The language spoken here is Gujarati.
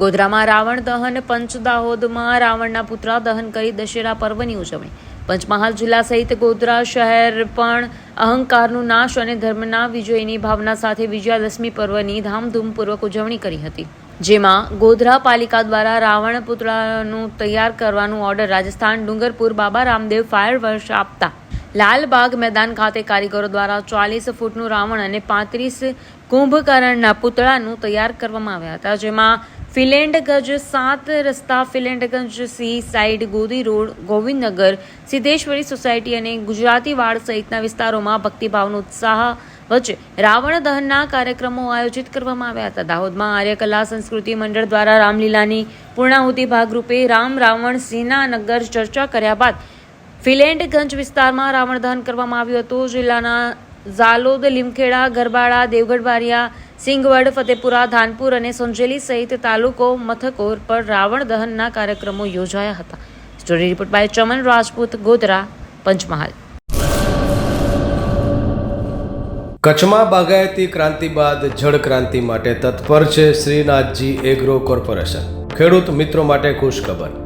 ગોધરામાં રાવણ દહન, પંચદાહોદમાં રાવણના પુતળા દહન કરી દશેરા પર્વની ઉજવણી. પંચમહાલ જિલ્લા સહિત ગોધરા શહેર પણ અહંકારનું નાશ અને ધર્મના વિજયની ભાવના સાથે વિજયાદશમી પર્વની ધામધૂમપૂર્વક ઉજવણી કરી હતી. જેમાં ગોધરા પાલિકા દ્વારા રાવણ પુતળાનું તૈયાર કરવાનું ઓર્ડર રાજસ્થાન ડુંગરપુર બાબા રામદેવ ફાયર વર્ષ આપતા. લાલબાગ મેદાન ખાતે કારીગરો દ્વારા ચાલીસ ફૂટનું રાવણ અને પાંત્રીસ કુંભકર્ણના પુતળાનું તૈયાર કરવામાં આવ્યા હતા. જેમાં ફિલેન્ડગંજ સાત રસ્તા Filandganj sea side Godi road Govindnagar, Siddheshwari society અને ગુજરાતી વાડ સહિતના વિસ્તારોમાં ભક્તિભાવનો ઉત્સાહ વચ્ચે રાવણ દહનના કાર્યક્રમો આયોજિત કરવામાં આવ્યા હતા. દાહોદમાં આર્યકલા સંસ્કૃતિ મંડળ દ્વારા રામલીલાની પૂર્ણાહુતિ ભાગરૂપે રામ રાવણ સિંહના નગર ચર્ચા કર્યા બાદ ફિલેન્ડગંજ વિસ્તારમાં રાવણ દહન કરવામાં આવ્યું હતું. જિલ્લાના ઝાલોદ, લીમખેડા, ગરબાડા દેવગઢ બારિયા સિંગવડ, ફતેપુરા, ધાનપુર અને સંજેલી સહિત તાલુકો મથકો પર રાવણ દહનના કાર્યક્રમો યોજાયા હતા. Story report by Chaman Rajput, Godhra, Panchmahal. કચ્છમાં બાગાયતી ક્રાંતિ બાદ જળ ક્રાંતિ માટે તત્પર છે શ્રીનાથજી એગ્રો કોર્પોરેશન. ખેડૂત મિત્રો માટે ખુશખબર.